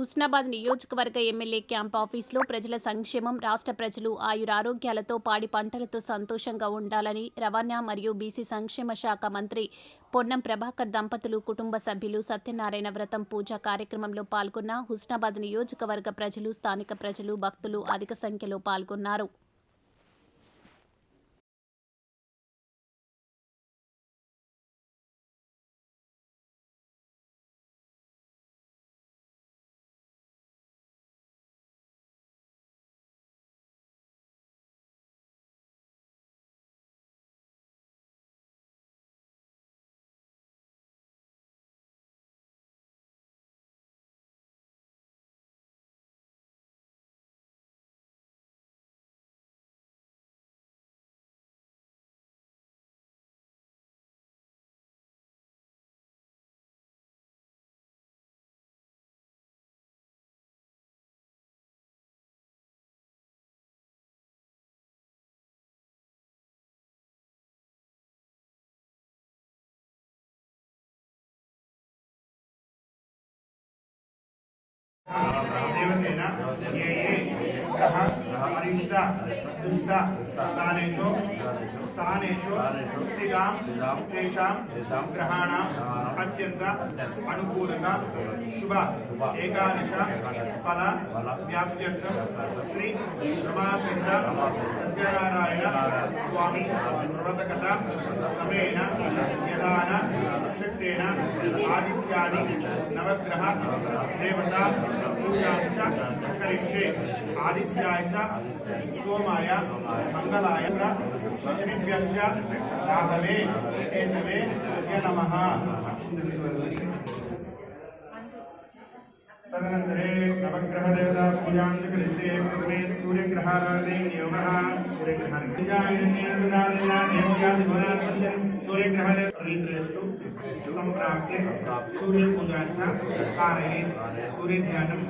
హుస్నాబాద్ నియోజకవర్గ MLA camp ఆఫీసులో ప్రజల సంక్షేమం రాష్ట్ర ప్రజలు ఆయురారోగ్యాలతో పాడి పంటలతో సంతోషంగా ఉండాలని రవాణా మరియు బీసీ సంక్షేమ శాఖ మంత్రి పొన్నం ప్రభాకర్ దంపతులు కుటుంబ సభ్యులు సత్యనారాయణ వ్రతం పూజా కార్యక్రమంలో పాల్గొన్న హుస్నాబాద్ నియోజకవర్గ ప్రజలు స్థానిక ప్రజలు భక్తులు అధిక సంఖ్యలో పాల్గొన్నారు. దేవసేన ఏ ఏ గ్రహ అరిష్ట దుష్ట స్థానేషు స్థానేషు స్థితాం గ్రహాణం अत्यन्त अनुकूलक शुभ एकादश फल व्याप्त्यर्थं श्री रमासिद्ध सत्यनारायण स्वामी व्रतकथा समेन यदान शक्तेन आदित्यादि नवग्रह देवता पूजां च करिष्ये आदित्याय च सोमाय मङ्गलाय च शनिभ्यश्च fundamental. तदनंतरे नवग्रहदेवतापूजां च पूजा प्रथमे सूर्यग्रहाराधने नियमः सूर्यग्रहदेवतापूजादिगुणात्मसूर्यग्रहदेवस्तु सम्प्राप्य सूर्यपूजार्थ कारयेत् सूर्यध्यानं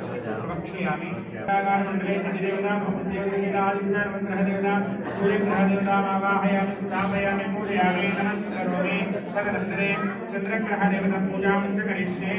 सूर्यग्रहदेवतामावाहयामि स्थापयामि, पूजयामि, नमस्करोमि। तदनन्तरे च करिष्ये।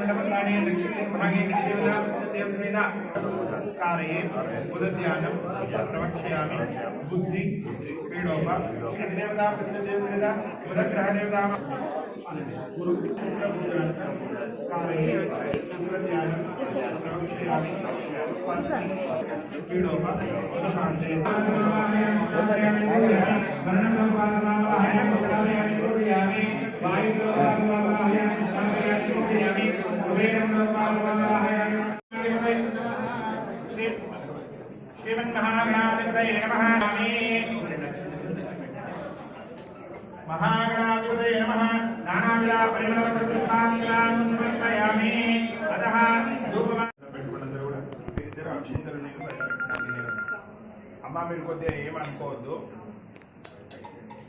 മണ്ഡലപ്രധാനെ ദക്ഷിണേഭാഗേ ചെയ്ത സംസ്കാരയെ ഉദധ്യാനം പ്രവക്ഷയാമി ബുദ്ധി പീഡോപ ദേവതാ പിതൃദേവത ബുധഗ്രഹദേവതാ പ്രവക്ഷയാമി പീഡോപ ഉദശാന്തേ महागणाधिपतये नमः नानाविधा परिमलपुष्पाञ्जलान् समर्पयामि अतः धूपमा అమ్మ మీరు కొద్దిగా ఏమనుకోవద్దు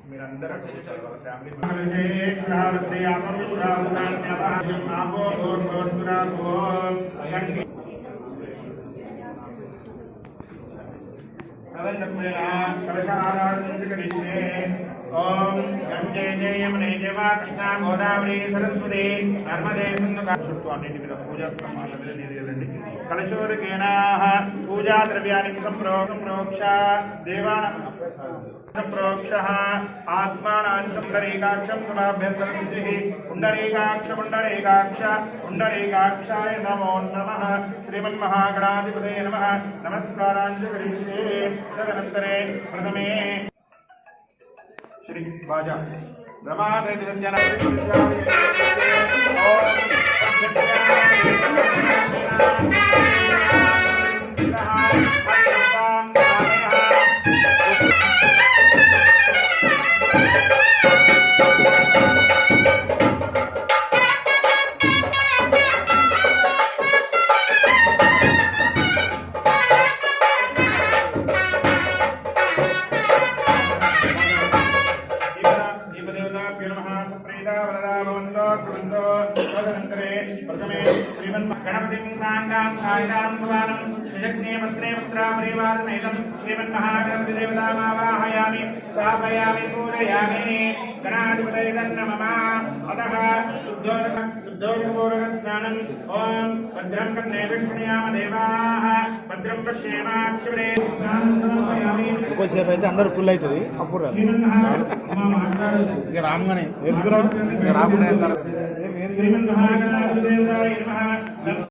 మీరందరూ అక్కడ కూర్చోవాలి వాళ్ళ ఫ్యామిలీ ఓం గంగే జయమనే దేవ కృష్ణ గోదావరి సరస్వతి నర్మదే సింధు చుట్టూ అన్నింటి మీద పూజా సామాన్లు నీళ్ళండి కలశోదకేనా పూజా ద్రవ్యానికి సంప్రోక్ష దేవాన ప్రోక్ష ఆత్మానాం పుండరీకాక్షం సమాభ్యంతర శుద్ధి పుండరీకాక్ష పుండరీకాక్ష పుండరీకాక్షాయ నమో నమ శ్రీమన్మహాగణాధిపతే నమ నమస్కారాంచ కరిష్యే తదనంతరే ప్రథమే శ్రీ తదనంతరే ప్రథమే శ్రీమన్ గణపతిం సాంగాం సాయిదాం సువానం నిజజ్ఞే పత్రే పత్రాపరివారమేదం శ్రీమన్ మహాగణపతి దేవతామావాహయామి స్థాపయామి పూజయామి గణాధిపతయ నమః అతః శుద్ధోదక శుద్ధోదకపూర్వక స్నానం ఓం భద్రం కన్నే విష్ణుయామ దేవాః భద్రం ఎక్కువసేపు అయితే అందరు ఫుల్ అవుతుంది. అప్పుడు రాదు. ఇక రామ్గానే శ్రీమన్ మహాగణాధిపతి దేవతాయ నమః.